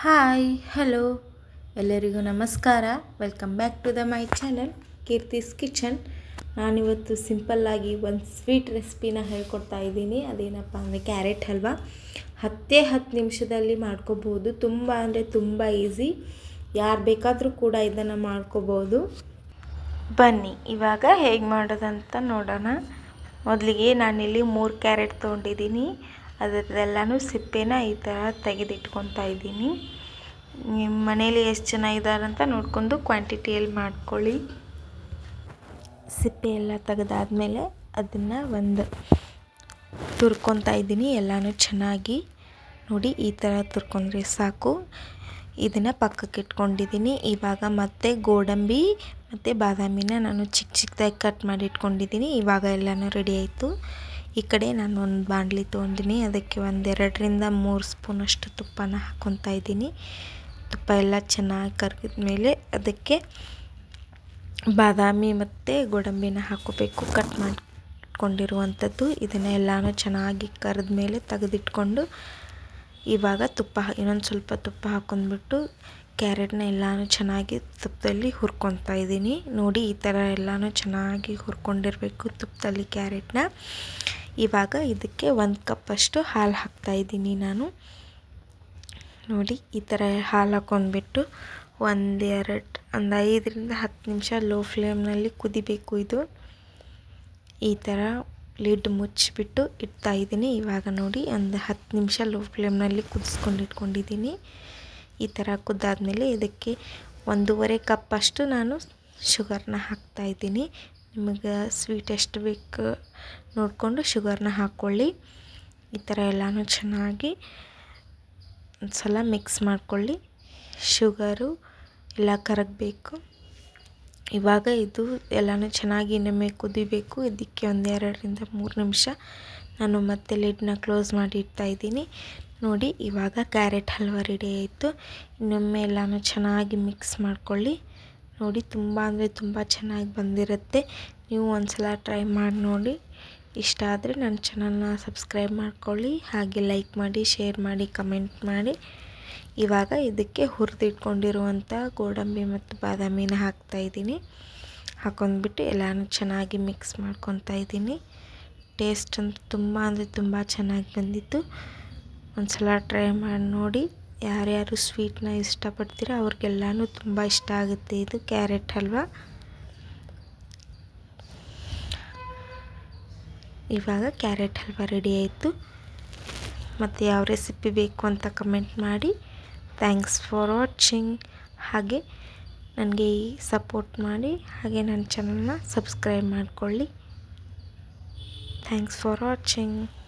Hi hello ಎಲ್ಲರಿಗೂ ನಮಸ್ಕಾರ. Welcome back to the my channel Keerthi's kitchen ನಾನಿವತ್ತು ಸಿಂಪಲ್ಲಾಗಿ ಒಂದು ಸ್ವೀಟ್ ರೆಸಿಪಿನ ಹೇಳ್ಕೊಡ್ತಾ ಇದ್ದೀನಿ. ಅದೇನಪ್ಪ ಅಂದರೆ ಕ್ಯಾರೆಟ್ ಹಲ್ವಾ. ಹತ್ತೇ ಹತ್ತು ನಿಮಿಷದಲ್ಲಿ ಮಾಡ್ಕೋಬೋದು ತುಂಬ ಅಂದರೆ ತುಂಬ ಈಸಿ ಯಾರು ಬೇಕಾದರೂ ಕೂಡ ಇದನ್ನು ಮಾಡ್ಕೋಬೋದು ಬನ್ನಿ, ಇವಾಗ ಹೇಗೆ ಮಾಡೋದಂತ ನೋಡೋಣ. ಮೊದಲಿಗೆ ನಾನಿಲ್ಲಿ ಮೂರು ಕ್ಯಾರೆಟ್ ತೊಗೊಂಡಿದ್ದೀನಿ. ಅದರದ್ದೆಲ್ಲನೂ ಸಿಪ್ಪೆನ ಈ ಥರ ತೆಗೆದಿಟ್ಕೊತಾ ಇದ್ದೀನಿ. ನಿಮ್ಮ ಮನೇಲಿ ಎಷ್ಟು ಜನ ಇದ್ದಾರಂತ ನೋಡ್ಕೊಂಡು ಕ್ವಾಂಟಿಟಿಯಲ್ಲಿ ಮಾಡ್ಕೊಳ್ಳಿ. ಸಿಪ್ಪೆ ಎಲ್ಲ ತೆಗೆದಾದ್ಮೇಲೆ ಅದನ್ನು ಒಂದು ತುರ್ಕೊತಾ ಇದ್ದೀನಿ ಎಲ್ಲನೂ ಚೆನ್ನಾಗಿ. ನೋಡಿ, ಈ ಥರ ತುರ್ಕೊಂಡ್ರೆ ಸಾಕು. ಇದನ್ನು ಪಕ್ಕಕ್ಕೆ ಇಟ್ಕೊಂಡಿದ್ದೀನಿ. ಇವಾಗ ಮತ್ತೆ ಗೋಡಂಬಿ, ಮತ್ತು ಬಾದಾಮಿನ ನಾನು ಚಿಕ್ಕ ಚಿಕ್ಕದಾಗಿ ಕಟ್ ಮಾಡಿ ಇಟ್ಕೊಂಡಿದ್ದೀನಿ. ಇವಾಗ ಎಲ್ಲನೂ ರೆಡಿ ಆಯಿತು. ಈ ಕಡೆ ನಾನು ಒಂದು ಬಾಣಲಿ ತೊಗೊಂಡಿನಿ. ಅದಕ್ಕೆ ಒಂದೆರಡರಿಂದ ಮೂರು ಸ್ಪೂನಷ್ಟು ತುಪ್ಪನ ಹಾಕ್ಕೊತಾ ಇದ್ದೀನಿ. ತುಪ್ಪ ಎಲ್ಲ ಚೆನ್ನಾಗಿ ಕರಗಿದ ಮೇಲೆ ಅದಕ್ಕೆ ಬಾದಾಮಿ ಮತ್ತು ಗೋಡಂಬಿನ ಹಾಕೋಬೇಕು. ಕಟ್ ಮಾಡಿಕೊಂಡಿರುವಂಥದ್ದು. ಇದನ್ನು ಎಲ್ಲನೂ ಚೆನ್ನಾಗಿ ಕರೆದ ಮೇಲೆ ತೆಗೆದಿಟ್ಕೊಂಡು ಇವಾಗ ತುಪ್ಪ ಇನ್ನೊಂದು ಸ್ವಲ್ಪ ತುಪ್ಪ ಹಾಕೊಂಡ್ಬಿಟ್ಟು ಕ್ಯಾರೆಟ್ನ ಎಲ್ಲನೂ ಚೆನ್ನಾಗಿ ತುಪ್ಪದಲ್ಲಿ ಹುರ್ಕೊತಾ ಇದ್ದೀನಿ. ನೋಡಿ ಈ ಥರ ಎಲ್ಲನೂ ಚೆನ್ನಾಗಿ ಹುರ್ಕೊಂಡಿರಬೇಕು ತುಪ್ಪದಲ್ಲಿ ಕ್ಯಾರೆಟ್ನ. ಇವಾಗ ಇದಕ್ಕೆ ಒಂದು ಕಪ್ಪಷ್ಟು ಹಾಲು ಹಾಕ್ತಾಯಿದ್ದೀನಿ ನಾನು. ನೋಡಿ, ಈ ಥರ ಹಾಲು ಹಾಕ್ಕೊಂಡ್ಬಿಟ್ಟು ಒಂದೆರಡು ಒಂದು ಐದರಿಂದ ಹತ್ತು ನಿಮಿಷ ಲೋ ಫ್ಲೇಮ್ನಲ್ಲಿ ಕುದಿಬೇಕು ಇದು. ಈ ಥರ ಲಿಡ್ ಮುಚ್ಚಿಬಿಟ್ಟು ಇಡ್ತಾಯಿದ್ದೀನಿ ಇವಾಗ ನೋಡಿ, ಒಂದು ಹತ್ತು ನಿಮಿಷ ಲೋ ಫ್ಲೇಮ್ನಲ್ಲಿ ಕುದಿಸ್ಕೊಂಡು ಇಟ್ಕೊಂಡಿದ್ದೀನಿ. ಈ ಥರ ಕುದ್ದಾದಮೇಲೆ ಇದಕ್ಕೆ ಒಂದೂವರೆ ಕಪ್ಪಷ್ಟು ನಾನು ಶುಗರ್ನ ಹಾಕ್ತಾಯಿದ್ದೀನಿ ನಿಮಗೆ ಸ್ವೀಟ್ ಎಷ್ಟು ಬೇಕು ನೋಡಿಕೊಂಡು ಶುಗರ್ನ ಹಾಕ್ಕೊಳ್ಳಿ. ಈ ಥರ ಎಲ್ಲನೂ ಚೆನ್ನಾಗಿ ಒಂದು ಸಲ ಮಿಕ್ಸ್ ಮಾಡ್ಕೊಳ್ಳಿ. ಶುಗರು ಎಲ್ಲ ಕರಗಬೇಕು ಇವಾಗ ಇದು ಎಲ್ಲನೂ ಚೆನ್ನಾಗಿ ಇನ್ನೊಮ್ಮೆ ಕುದಿಬೇಕು. ಇದಕ್ಕೆ ಒಂದು ಎರಡರಿಂದ ಮೂರು ನಿಮಿಷ ನಾನು ಮತ್ತೆ ಲಿಡ್ನ ಕ್ಲೋಸ್ ಮಾಡಿ ಇಡ್ತಾಯಿದ್ದೀನಿ ನೋಡಿ, ಇವಾಗ ಕ್ಯಾರೆಟ್ ಹಲ್ವ ರೆಡಿ ಆಯಿತು. ಇನ್ನೊಮ್ಮೆ ಎಲ್ಲನೂ ಚೆನ್ನಾಗಿ ಮಿಕ್ಸ್ ಮಾಡ್ಕೊಳ್ಳಿ. ನೋಡಿ, ತುಂಬ ಅಂದರೆ ತುಂಬ ಚೆನ್ನಾಗಿ ಬಂದಿರುತ್ತೆ. ನೀವು ಒಂದು ಸಲ ಟ್ರೈ ಮಾಡಿ ನೋಡಿ. ಇಷ್ಟ ಆದರೆ ನನ್ನ ಚಾನಲ್ನ ಸಬ್ಸ್ಕ್ರೈಬ್ ಮಾಡ್ಕೊಳ್ಳಿ, ಹಾಗೆ ಲೈಕ್ ಮಾಡಿ, ಶೇರ್ ಮಾಡಿ, ಕಮೆಂಟ್ ಮಾಡಿ. ಇವಾಗ ಇದಕ್ಕೆ ಹುರಿದಿಟ್ಕೊಂಡಿರುವಂಥ ಗೋಡಂಬಿ ಮತ್ತು ಬಾದಾಮಿನ ಹಾಕ್ತಾಯಿದ್ದೀನಿ ಹಾಕೊಂಡ್ಬಿಟ್ಟು ಎಲ್ಲನೂ ಚೆನ್ನಾಗಿ ಮಿಕ್ಸ್ ಮಾಡ್ಕೊತಾ ಇದ್ದೀನಿ. ಟೇಸ್ಟ್ ಅಂತೂ ತುಂಬ ಅಂದರೆ ತುಂಬ ಚೆನ್ನಾಗಿ ಬಂದಿತ್ತು. ಒಂದು ಸಲ ಟ್ರೈ ಮಾಡಿ ನೋಡಿ. ಯಾರ್ಯಾರು ಸ್ವೀಟ್ನ ಇಷ್ಟಪಡ್ತೀರೋ ಅವ್ರಿಗೆಲ್ಲನೂ ತುಂಬ ಇಷ್ಟ ಆಗುತ್ತೆ ಇದು ಕ್ಯಾರೆಟ್ ಹಲ್ವಾ. ಇವಾಗ ಕ್ಯಾರೆಟ್ ಹಲ್ವ ರೆಡಿ ಆಯಿತು. ಮತ್ತು ಯಾವ ರೆಸಿಪಿ ಬೇಕು ಅಂತ ಕಮೆಂಟ್ ಮಾಡಿ. Thanks for watching. ಹಾಗೆ ನನಗೆ ಸಪೋರ್ಟ್ ಮಾಡಿ. ಹಾಗೆ ನನ್ನ ಚಾನಲ್ನ ಸಬ್ಸ್ಕ್ರೈಬ್ ಮಾಡಿಕೊಳ್ಳಿ. Thanks for watching.